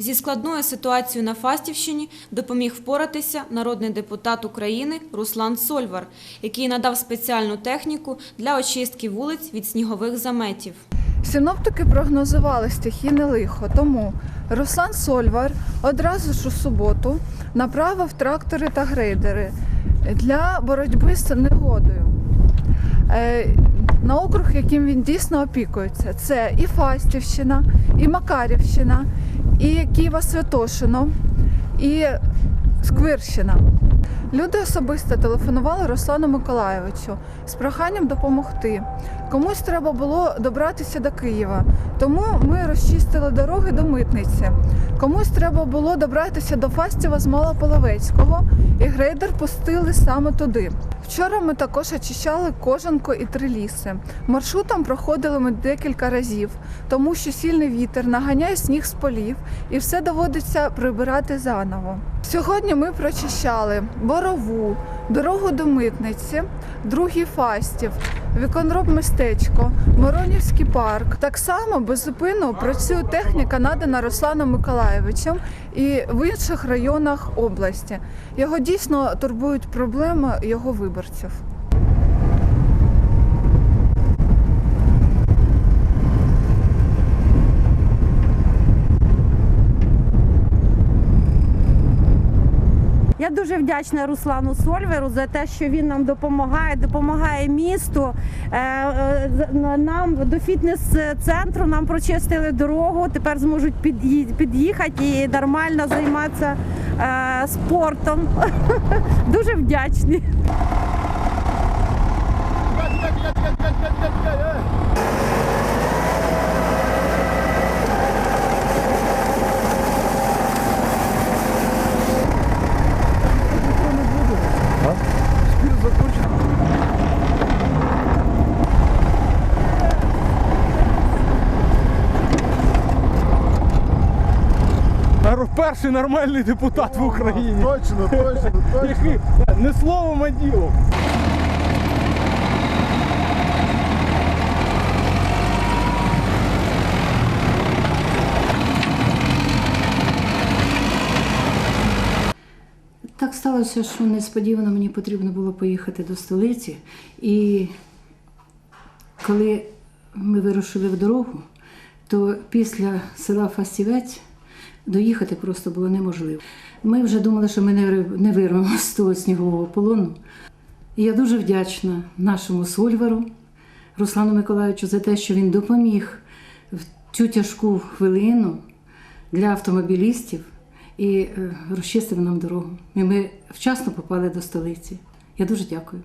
Зі складною ситуацією на Фастівщині допоміг впоратися народний депутат України Руслан Сольвар, який надав спеціальну техніку для очистки вулиць від снігових заметів. Синоптики прогнозували стихійне лихо, тому Руслан Сольвар одразу ж у суботу направив трактори та грейдери для боротьби з негодою. Е, На округ, яким він дійсно опікується, це і Фастівщина, і Макарівщина, і Києво-Святошино, і Сквирщина. Люди особисто телефонували Руслану Миколаєвичу з проханням допомогти. Комусь треба було добратися до Києва, тому ми розчистили дороги до митниці. Комусь треба було добратися до Фастєва з Малополовецького, і грейдер пустили саме туди. Вчора ми також очищали кожанку і три ліси. Маршрутом проходили ми декілька разів, тому що сильний вітер наганяє сніг з полів, і все доводиться прибирати заново. Сьогодні ми прочищали борову, дорогу до митниці, другий фастів, віконроб містечко, Моронівський парк. Так само безупинно працює техніка, надана Русланом Миколаєвичем і в інших районах області. Його дійсно турбують проблеми його виборців. Дуже вдячна Руслану Сольверу за те, що він нам допомагає, допомагає місту. Е, е, Нам до фітнес-центру нам прочистили дорогу. Тепер зможуть під'їхати і нормально займатися е, спортом. Дуже вдячні. Нар- Перший нормальний депутат в Україні. Точно, точно, точно. Який не словом, а ділом. Так сталося, що несподівано мені потрібно було поїхати до столиці. І коли ми вирушили в дорогу, то після села Фастівець доїхати просто було неможливо. Ми вже думали, що ми не вирвемо з того снігового полону. І я дуже вдячна нашому Сольвару, Руслану Миколаївичу, за те, що він допоміг в цю тяжку хвилину для автомобілістів і е, розчистив нам дорогу. І ми вчасно попали до столиці. Я дуже дякую.